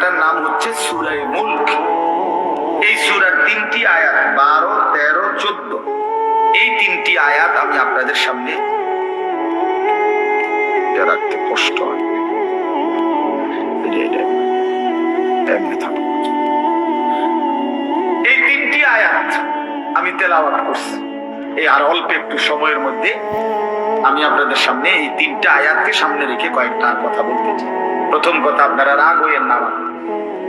সুরাটার নাম হচ্ছে সুরাই মুল্ক। এই সুরার তিনটি আয়াত, বারো, তেরো, চোদ্দ। এই তিনটি আয়াত আমি আপনাদের সামনে রাখতে কষ্ট। এই তিনটি আয়াত আমি তেলাওয়াত করছি। এই আর অল্প একটু সময়ের মধ্যে আমি আপনাদের সামনে এই তিনটা আয়াতকে সামনে রেখে কয়েকটা কথা বলতে চাই। প্রথম কথা আপনারা রাগ হইয়েন না আমার।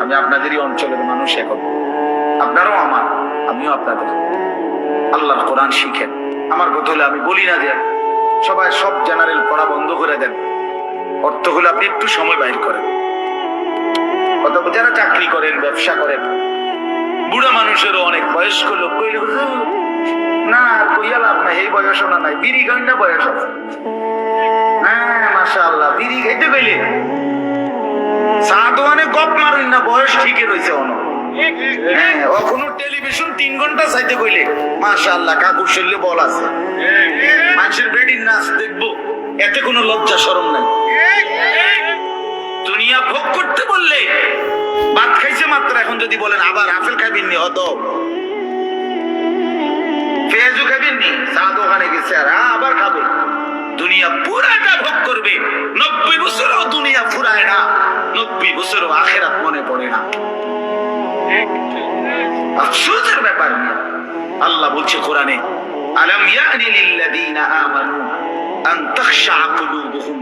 আমি আপনাদেরই অঞ্চলের মানুষ এখন। আপনারাও আমার আমিও আপনাদের। আল্লাহর কোরআন শিখেন। আমার কথা হলে আমি বলি না যে সবাই সব জেনারেল পড়া বন্ধ করে দেন। অর্থ হলে আপনি একটু সময় বাইর করেন। কত যারা চাকরি করেন ব্যবসা করেন বুড়া মানুষেরও অনেক বয়স্ক লোক কইলে "হুজুর, না কইয়া লাভ নাই এই বয়স না নাই বিড়ি গান না বয়স আছে। হ্যাঁ মাসা আল্লাহ বিড়ি খাইতে কইলে বয়স ঠিকই রয়েছে অন। হ্যাঁ এখনও টেলিভিশন তিন ঘণ্টা চাইতে কইলে মাসা আল্লাহ কাকুর শরীরে বল আছে। মানুষের নাচ দেখব এতে কোনো লজ্জা সরম নাই। দুনিয়া ভোগ করতে বললে ভাত খাইছে মাত্র এখন যদি বলেন আবার আপেল খাবেন নি? হত পেঁয়াজু খাবেন নি? চা দোকানে গেছে আর হ্যাঁ, আবার খাবে। দুনিয়া পুরাটা ভোগ করবে। নব্বই বছরও দুনিয়া ফুরায় না। নব্বই বছরও আখেরাত মনে পড়ে না। আফসোসের ব্যাপার নিয়ে আল্লাহ বলছে কোরআনে, আলাম ইয়ানি আমানু আন তাখশা কুলুবুহুম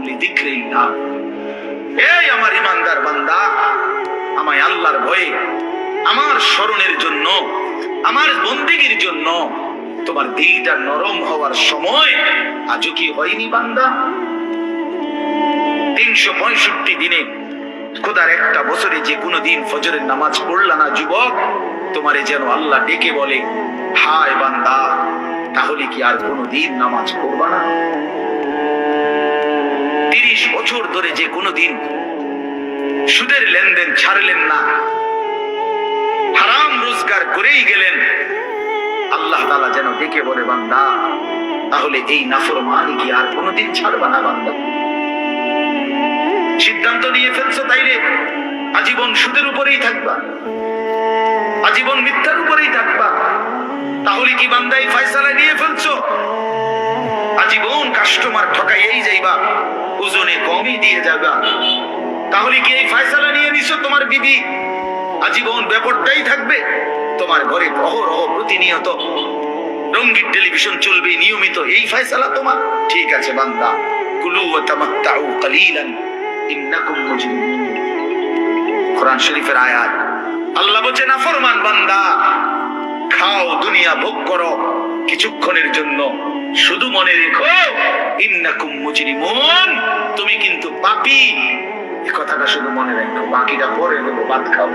এই আমার ইমানদার বান্দা, আমায় আল্লাহর ভয়ে আমার স্মরণের জন্য, আমার বন্দিগির জন্য তোমার দিলটা নরম হওয়ার সময় আজও কি হয়নি বান্দা? তিনশো পঁয়ষট্টি দিনে খোদার একটা বছরে যে কোনো দিন ফজরের নামাজ পড়লা না, যুবক? তোমারে যেন আল্লাহ ডেকে বলে, হায় বান্দা, তাহলে কি আর কোনো দিন নামাজ পড়বা না? তিরিশ বছর ধরে যে কোনো দিন সুদের লেনদেন ছাড়লেন না, হারাম রোজগার করেই গেলেন। আল্লাহ তালা যেন ডেকে বলে, বান্দা, তাহলে এই নাফরমানি কি আর কোনোদিন ছাড়বা না, বান্দা? সিদ্ধান্ত নিয়ে ফেলছো তাইলে আজীবন সুদের উপরেই থাকবা। আজীবন মিথ্যার উপরেই থাকবা। তাহলে কি বান্দা এই ফয়সালা নিয়ে ফেলছো? আজীবন কাস্টমার ঠকাইয়েই যাইবা। ওজনে কমই দিয়ে যাবা। তাহলে কি এই ফয়সালা নিয়ে নিছো তোমার বিবি? আজীবন ব্যাপারটাই থাকবে। তোমার ঘরে অহরহ প্রতিনিয়ত রঙ্গিন টেলিভিশন চলবে, নিয়মিত। এই ফয়সালা তোমার। ঠিক আছে বান্দা। কুলু ওয়া তামাত্তাউ কালিলান। ইন্নাকুম মুজরিমুন। কোরআন শরীফের আয়াত। আল্লাহ বলছে না ফরমান বান্দা, খাও, দুনিয়া ভোগ করো। কিছুক্ষণের জন্য শুধু মনে রেখো, ইন্নাকুম মুজরিমুন। তুমি কিন্তু পাপী। এই কথাটা শুধু মনে রাখো, বাকিটা পরে দেবো ভাত খাও।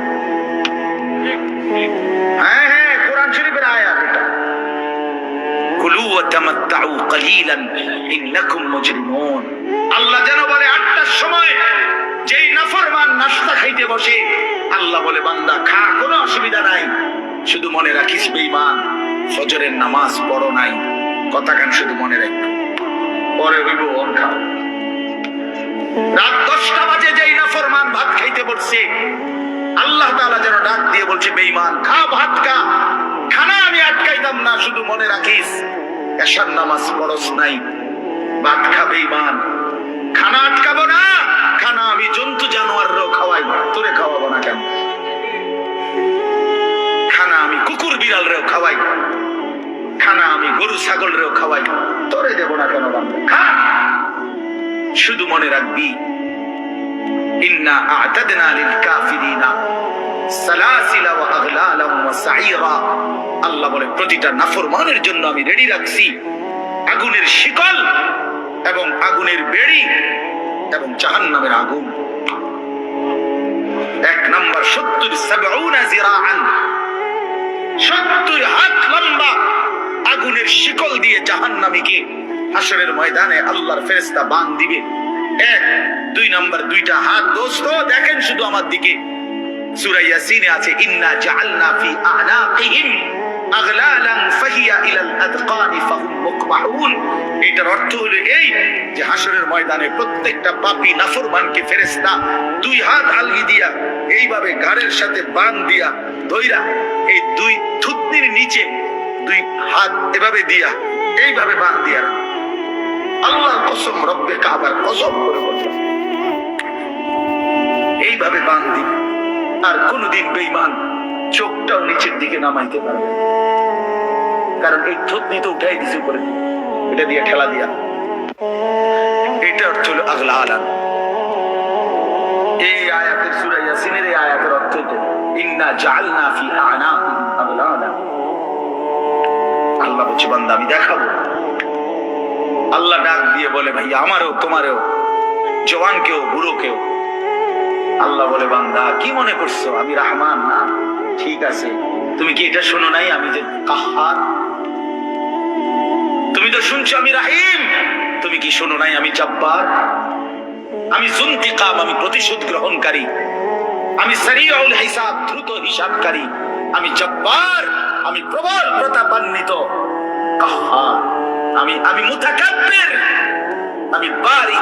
হ্যাঁ হ্যাঁ কোরআন শরীফের আয়াত এটা। কুলু ওয়া তামাত্তাউ কালিলান, ইন্নাকুম মুজরিমুন। খাইতে বসে আল্লাহ বলে, বান্দা, খা, কোনো অসুবিধা নাই। শুধু মনে রাখিস, বেঈমান, ফজরের নামাজ পড়ো নাই। কথা কান শুধু মনে রাখ। পরে হইব অন খাও। রাত দশটা বাজে যেই নাফরমান ভাত খাইতে বসছে আল্লাহ তাআলা যেন ডাক দিয়ে বলছে, বেঈমান, খা, ভাত খা। খানা আমি আটকাইতাম না, শুধু মনে রাখিস। এশার নামাজ পড়স নাই। ভাত খা, বেঈমান। খানা আটকাবো না। আমি জন্তু জানোয়াররাও খাওয়াই, তোরে খাওয়াবো না কেন? খানা আমি কুকুর বিড়ালরেও খাওয়াই, খানা আমি গরু ছাগলরেও খাওয়াই, তোরে দেব না কেন শুধু মনে রাখবি, ইন্না আ'তাদনা লিল কাফিরিনা সালাসিলা ওয়া আগলালা ওয়া সাইরা। আল্লাহ বলে, প্রতিটা নাফরমানের জন্য আমি রেডি রাখছি। আগুনের শিকল এবং আগুনের বেড়ি এবং জাহান্নামের আগুন। এক নাম্বার, সত্তর সত্তর হাত লম্বা আগুনের শিকল দিয়ে জাহান্নামীকে হাসরের ময়দানে আল্লাহর ফেরেশতা বান দিবে। এক, দুই নাম্বার, দুইটা হাত। দোস্ত, দেখেন শুধু আমার দিকে। সুরাইয়া সিনে আছে, ইন্না জাআলনা ফি আনাকিহিম আগলালান ফাহিয়া ইলাল আদকানি ফাহুম মুকমাহুন এটার অর্থ হলো এই যে হাসরের ময়দানে প্রত্যেকটা পাপী নাফরমানকে ফেরেশতা দুই হাত আলগি দিয়া, এইভাবে ঘাড়ের সাথে বান দিয়া ধইরা এই দুই থুতনির নিচে দুই হাত এভাবে দিয়া, এইভাবে বান দিয়া। আল্লাহর কসম রব্বে কাবার কসম করে বললাম এইভাবে বান দিবে। আর কোনদিন বেঈমান চোখটাও নিচের দিকে নামাইতে পারবে কারণ এই থুতনি তো উঠাই দিছে উপরে। এটা দিয়ে ঠেলা দিয়া। এটা অর্থ হলো আগলা আলান এই আয়াতের সূরা ইয়াসিনের এই আয়াতের অর্থ ইন্না জাআলনা ফি আগলালা আল্লাহ বলছে, বান্দা, আমি দেখাবো। আল্লাহ ডাক দিয়ে বলে, ভাই, আমারও, তোমারও জওয়ান কেউ বুড়ো কেউ আল্লাহ বলে, বান্দা, কি মনে করছ? আমি রহমান না। ঠিক আছে। তুমি কি এটা শোনো নাই? আমি যে কাহার। তুমি তো শুনছো আমি রাহিম। তুমি কি শোনো নাই আমি জব্বার? আমি জুন্তিকাম, আমি প্রতিশোধ গ্রহণকারী। আমি সারিউল হিসাব, দ্রুত হিসাবকারী। আমি জব্বার, আমি প্রবল প্রতাপান্বিত। কাহার। আমি আমি মুতাকাব্বির। আমি বারি।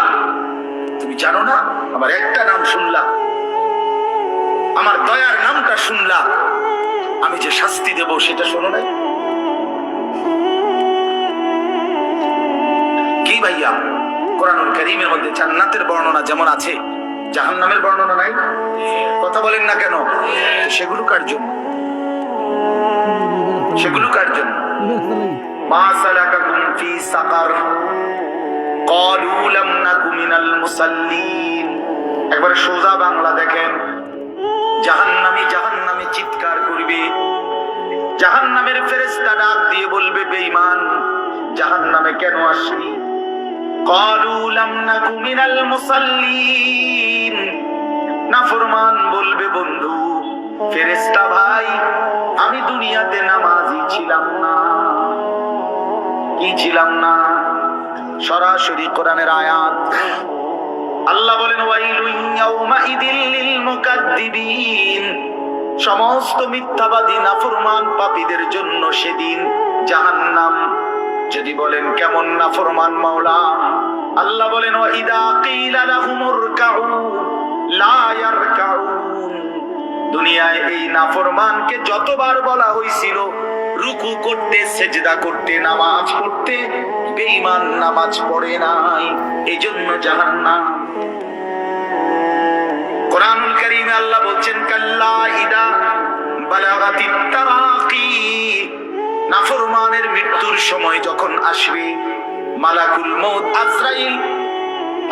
তুমি জানো না? আমার একটা নাম শুনলা। আমার দয়ার নামটা শুনলা। আমি যে শাস্তি দেব সেটা শোনো নাই। কি ভাইয়া? কোরআন করিমের মধ্যে জান্নাতের বর্ণনা যেমন আছে জাহান নামের বর্ণনা নাই? কথা বলেন না কেন? সেগুলো কার জন্য? সেগুলো কার জন্য? মা সালাকাকুম ফি সাকার ক্বালু লাম নাকু মিনাল মুসাল্লিন। একবারে সোজা বাংলা দেখেন। জাহান্নামি, জাহান্নামে চিৎকার করবে। জাহান্নামের ফেরেস্তা ডাক দিয়ে বলবে, বেঈমান, জাহান্নামে কেন আসলি কলু লাম নাকু মিনাল মুসাল্লিন। নাফরমান বলবে, বন্ধু ফেরেস্তা ভাই, আমি দুনিয়াতে নামাজি ছিলাম না। কি ছিলাম না? সরাসরি কোরআনের আয়াত। আল্লাহ বলেন, ওয়াইলুন ইয়াউমাইদিল সমস্ত মিথ্যাবাদী, নাফরমান পাপীদের জন্য সেদিন জাহান্নাম। যদি বলেন কেমন নাফরমান মাওলা? আল্লাহ বলেন, ওয়াইদা কিলা লাহুমুর কাউ দুনিয়ায় এই নাফরমানকে যতবার বলা হয়েছিল রুকু করতে, সেজদা করতে, নামাজ পড়তে, বেঈমান নামাজ পড়ে নাই। এজন্য জাহান্নাম আল্লাহ বলছেন, কাল্লা নাফরমানের মৃত্যুর সময় যখন আসবে, মালাকুল মউত আজরাইল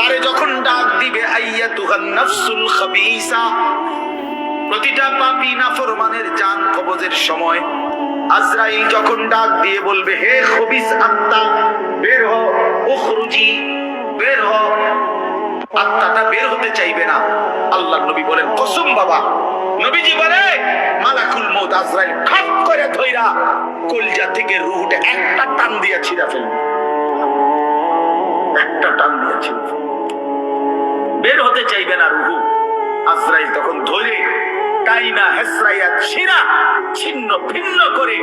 আরে যখন ডাক দিবে আইয়াতুহান নাফসুল খাবিসা। প্রতিটা পাপী নাফরমানের জান কবজের সময়। আজরাইল যখন ডাক দিয়ে বলবে, হে খবিস আত্মা আত্মাটা বের হতে চাইবে না। আল্লাহ নবী বলেন, কসম বাবা। নবীজি বলে, মালাকুল মউত আজরাইল খাপ করে ধইরা কলজা থেকে রুহটা একটা টান দিয়া ছিঁড়া ফেলবে। একটা টান দিয়া ছিঁড়া বের হতে চাইবে না রুহু। আজরাইল তখন ধরে টাইনা হেসরাইয়া ছিঁড়া, ছিন্ন ভিন্ন করে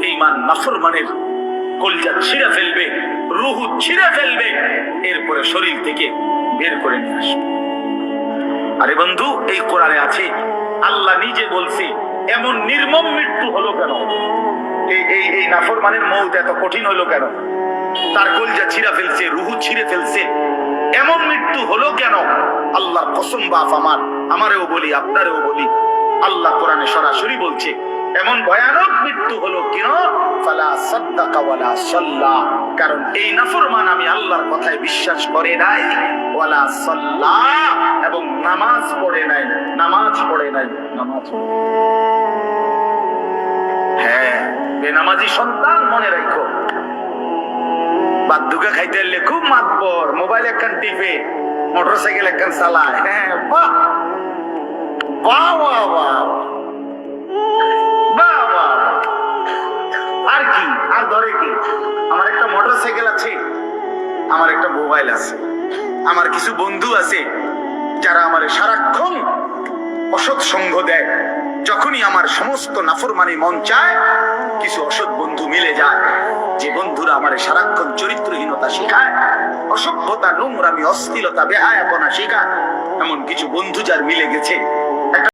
বেঈমান নাফরমানের কলজা ছিঁড়ে ফেলবে, রুহু ছিঁড়ে ফেলবে। এরপরে শরীর থেকে বের করে নিয়ে আসবে আরে বন্ধু, এই কোরআনে আছে। আল্লাহ নিজে বলছে, এমন নির্মম মৃত্যু হলো কেন? এই এই এই নাফরমানের মৌত এত কঠিন হলো কেন? তার কলজা ছিঁড়া ফেলছে, রুহু ছিঁড়ে ফেলছে। এমন মৃত্যু হলো কেন? আল্লাহর কসম বাপ আমার, আমারেও বলি, আপনারেও বলি। আল্লাহ কোরআনে সরাসরি বলছে, এমন ভয়ানক মৃত্যু হলো কেন ফালা সাদ্দাকা ওয়ালা সাল্লা, কারণ এই নাফরমান আমি আল্লাহর কথায় বিশ্বাস করে নাই। ওয়ালা সাল্লা, এবং নামাজ পড়ে নাই, নামাজ পড়ে নাই, নামাজ হ্যাঁ বেনামাজি সন্তান মনে রাখো। বাদ্যুকা খাইতে এলে খুব মাতবর মোবাইল একখান টিপে, মোটরসাইকেল একখান চালায়। হ্যাঁ বাহ বাহ বাহ বাহ। ধরে কি? আমার একটা মোটরসাইকেল আছে, আমার একটা মোবাইল আছে, আমার কিছু বন্ধু আছে যারা আমার সারাক্ষণ অসৎ সঙ্গ দেয়। যখনই আমার সমস্ত নাফরমানি মন চায়, কিছু অসৎ বন্ধু মিলে যায়। যে বন্ধুরা আমার সারাক্ষণ চরিত্রহীনতা শেখায়, অসভ্যতা, নোংরামি অস্থিরতা বেহায়াপনা শেখায়, এমন কিছু বন্ধু যার মিলে গেছে।